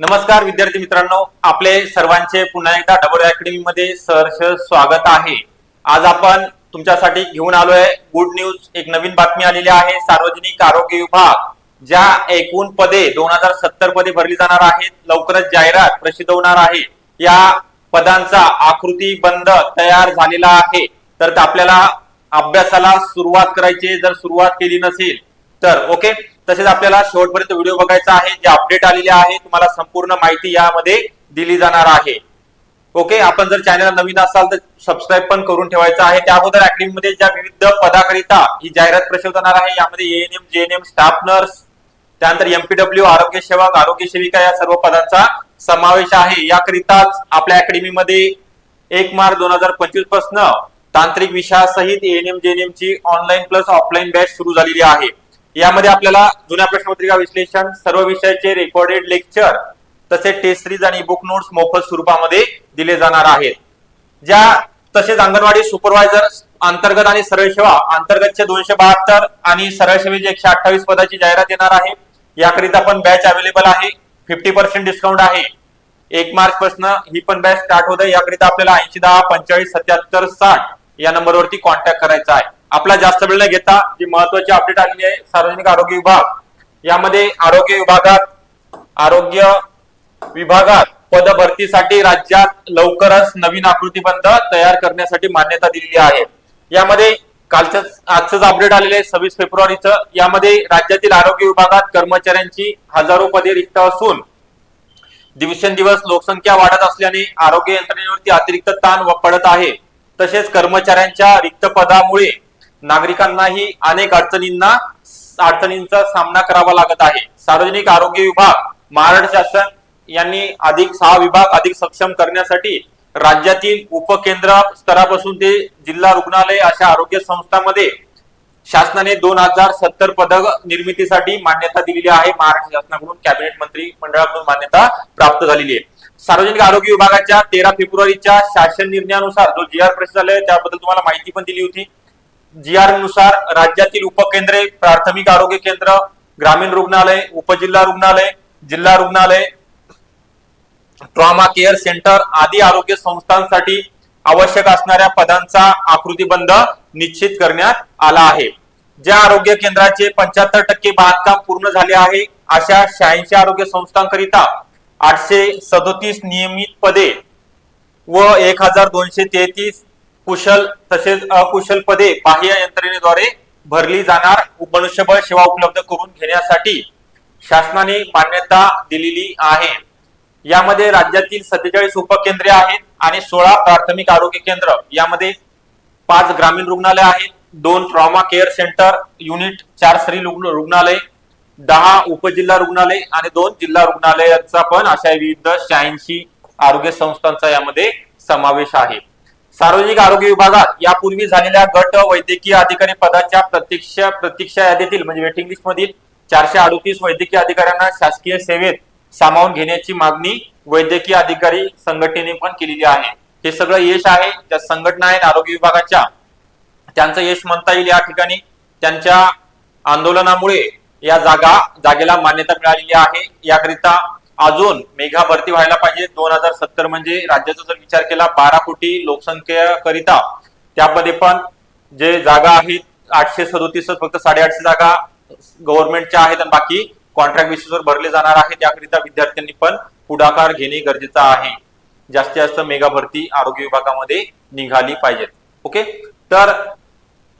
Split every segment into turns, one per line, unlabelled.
नमस्कार विद्यार्थी मित्रांनो. आपले सर्वांचे पुन्हा एकदा डबल अकॅडमी मध्ये सहर्ष स्वागत आहे. आज आपण तुमच्यासाठी घेऊन आलोय गुड न्यूज. एक नवीन बातमी आलेली आहे. सार्वजनिक आरोग्य विभाग ज्या एकूण पदे दोन हजार सत्तर पदे भरली जाणार आहेत लवकरच जाहिरात प्रसिद्ध होणार आहे. या पदांचा आकृती बंद तयार झालेला आहे. तर आपल्याला अभ्यासाला सुरुवात करायची जर सुरुवात केली नसेल तर ओके तसेच आपल्याला शेवटपर्यंत व्हिडिओ बघायचा आहे. जे अपडेट आलेले आहे तुम्हाला संपूर्ण माहिती यामध्ये दिली जाणार आहे. ओके आपण जर चॅनल नवीन असाल तर सबस्क्राईब पण करून ठेवायचं आहे. त्या अगोदर अकॅडमीमध्ये ज्या विविध पदाकरिता ही जाहिरात प्रसिद्ध आहे यामध्ये एएनएम जेएनएम स्टाफ नर्स त्यानंतर एमपीडब्ल्यू आरोग्य सेवक आरोग्य सेविका या सर्व पदांचा समावेश आहे. याकरिताच आपल्या अकॅडमीमध्ये एक मार्च दोन हजार पंचवीसपासून तांत्रिक विषयासहित एएनएम जेएनएम ची ऑनलाईन प्लस ऑफलाईन बॅच सुरू झालेली आहे. यामध्ये आपल्याला जुन्या प्रश्नपत्रिका विश्लेषण सर्व विषयाचे रेकॉर्डेड लेक्चर तसेच टेस्ट सिरीज आणि बुक नोट्स मोफत स्वरूपामध्ये दिले जाणार आहेत. ज्या तसेच अंगणवाडी सुपरवायझर अंतर्गत आणि सरळ सेवा अंतर्गतचे दोनशे बहात्तर आणि सरळ सेवेची एकशे अठ्ठावीस पदाची जाहिरात येणार आहे. याकरिता पण बॅच अवेलेबल आहे. फिफ्टी पर्सेंट डिस्काउंट आहे. एक मार्च पासून ही पण बॅच स्टार्ट होत आहे. याकरिता आपल्याला ऐंशी दहा पंचेचाळीस सत्याहत्तर साठ या नंबरवरती कॉन्टॅक्ट करायचा आहे. आपला जास्त वेळ न घेता जी महत्वाची अपडेट आलेली आहे सार्वजनिक आरोग्य विभाग यामध्ये आरोग्य विभागात आरोग्य विभागात पद भरतीसाठी राज्यात लवकरच नवीन आकृतीबंध तयार करण्यासाठी मान्यता दिलेली आहे. यामध्ये कालच आजच अपडेट आलेले आहे सव्वीस फेब्रुवारीचं. यामध्ये राज्यातील आरोग्य विभागात कर्मचाऱ्यांची हजारो पदे रिक्त असून दिवसेंदिवस लोकसंख्या वाढत असल्याने आरोग्य यंत्रणेवरती अतिरिक्त ताण पडत आहे. तसेच कर्मचाऱ्यांच्या रिक्त पदामुळे नागरिकांनाही अनेक अडचणींना अडचणींचा सामना करावा लागत आहे. सार्वजनिक आरोग्य विभाग महाराष्ट्र शासन यांनी अधिक सहा विभाग अधिक सक्षम करण्यासाठी राज्यातील उपकेंद्र स्तरापासून ते जिल्हा रुग्णालय अशा आरोग्य संस्थांमध्ये शासनाने दोन हजार सत्तर पदक निर्मितीसाठी मान्यता दिलेली आहे. महाराष्ट्र शासनाकडून कॅबिनेट मंत्री मंडळाकडून मान्यता प्राप्त झालेली आहे. सार्वजनिक आरोग्य विभागाच्या तेरा फेब्रुवारीच्या शासन निर्णयानुसार जो जी आर प्रसिद्ध झालाय त्याबद्दल तुम्हाला माहिती पण दिली होती. जी आरनुसार राज्यातील उपकेंद्रे प्राथमिक आरोग्य केंद्र ग्रामीण रुग्णालय उपजिल्हा रुग्णालय जिल्हा रुग्णालय ट्रॉमा केअर सेंटर आदी आरोग्य संस्थांसाठी आवश्यक असणाऱ्या पदांचा आकृतीबंध निश्चित करण्यात आला आहे. ज्या आरोग्य केंद्राचे पंच्याहत्तर टक्के बांधकाम पूर्ण झाले आहे अशा शहाऐंशी आरोग्य संस्थांकरिता आठशे सदोतीस नियमित पदे व एक हजार दोनशे तेहतीस कुशल तसेच अकुशल पदे बाह्य यंत्रणेद्वारे भरली जाणार. मनुष्यबळ सेवा उपलब्ध करून घेण्यासाठी शासनाने मान्यता दिलेली आहे. यामध्ये राज्यातील सत्तेचाळीस उपकेंद्रे आहेत आणि सोळा प्राथमिक आरोग्य केंद्र. यामध्ये पाच ग्रामीण रुग्णालय आहेत दोन ट्रॉमा केअर सेंटर युनिट चार स्त्री रुग्ण- रुग्णालय दहा उपजिल्हा रुग्णालय आणि दोन जिल्हा रुग्णालयाचा पण अशा विविध शहाऐंशी आरोग्य संस्थांचा यामध्ये समावेश आहे. सार्वजनिक आरोग्य विभागात यापूर्वी झालेल्या गट वैद्यकीय अधिकारी पदाच्या प्रत्यक्ष प्रतीक्षा यादीतील म्हणजे वेटिंग लिस्ट मधील चारशे अडतीस वैद्यकीय अधिकाऱ्यांना शासकीय सेवेत सामावून घेण्याची मागणी वैद्यकीय अधिकारी संघटनेने पण केलेली आहे. हे सगळं यश आहे. त्या संघटना आहेत आरोग्य विभागाच्या त्यांचं यश म्हणता येईल या ठिकाणी. त्यांच्या आंदोलनामुळे या जागा जागेला मान्यता मिळालेली आहे. याकरिता अजून मेघा भरती व्हायला पाहिजे. दोन हजार सत्तर म्हणजे राज्याचा जर विचार केला बारा कोटी लोकसंख्येकरिता त्यामध्ये पण जे जागा आहेत आठशे सदोतीस फक्त साडेआठशे जागा गव्हर्नमेंटच्या आहेत आणि बाकी कॉन्ट्रॅक्ट बेसिसवर भरले जाणार आहेत. त्याकरिता विद्यार्थ्यांनी पण पुढाकार घेणे गरजेचं आहे. जास्तीत जास्त मेगा भरती आरोग्य विभागामध्ये निघाली पाहिजेत ओके? तर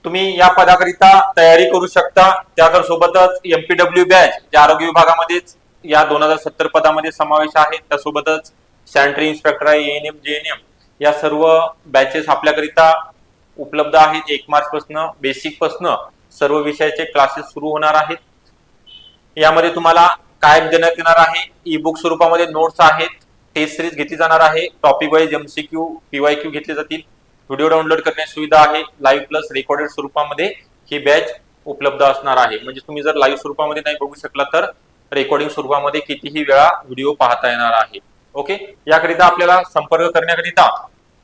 तुम्ही या पदाकरिता तयारी करू शकता. त्या सोबतच एमपीडब्ल्यू बॅच ज्या आरोग्य विभागामध्येच या दोन हजार सत्तर पदामध्ये समावेश आहे. त्यासोबतच सॅनिटरी इन्स्पेक्टर आहे एएनएम जेएनएम या सर्व बॅचेस आपल्याकरिता उपलब्ध आहेत. एक मार्च पासन बेसिक पासन सर्व विषयाचे क्लासेस सुरू होणार आहेत. यामध्ये तुम्हाला काय देण्यात येणार आहे. ई बुक स्वरूपामध्ये नोट्स आहेत. टेस्ट सिरीज घेतली जाणार आहे. टॉपिक वाईज एमसीक्यू पीवायक्यू घेतले जातील. व्हिडिओ डाउनलोड करण्याची सुविधा आहे. लाईव्ह प्लस रेकॉर्डेड स्वरूपामध्ये ही बॅच उपलब्ध असणार आहे. म्हणजे तुम्ही जर लाईव्ह स्वरूपामध्ये नाही बघू शकला तर रेकॉर्डिंग स्वरूपामध्ये कितीही वेळा व्हिडिओ पाहता येणार आहे. ओके याकरिता आपल्याला संपर्क करण्याकरिता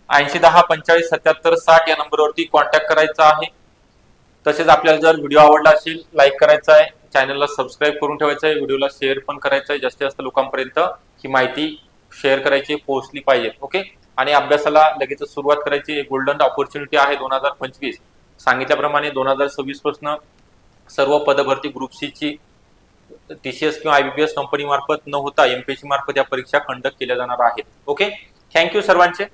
ऐंशी दहा पंचेचाळीस सत्याहत्तर साठ या नंबरवरती कॉन्टॅक्ट करायचा आहे. तसेच आपल्याला जर व्हिडिओ आवडला असेल लाईक करायचा आहे चॅनलला सबस्क्राईब करून ठेवायचं आहे व्हिडिओला शेअर पण करायचं आहे जास्तीत जास्त लोकांपर्यंत ही माहिती शेअर करायची पोहोचली पाहिजे. ओके आणि अभ्यासाला लगेच सुरुवात करायची. गोल्डन ऑपॉर्च्युनिटी आहे दोन हजार पंचवीस. सांगितल्याप्रमाणे दोन हजार सव्वीसपासून सर्व पदभरती ग्रुप सी ची टीसीएस किंवा आयबीपीएस कंपनी मार्फत न होता एमपीएससी मार्फत या परीक्षा कंडक्ट केल्या जाणार आहेत. ओके थँक्यू सर्वांचे.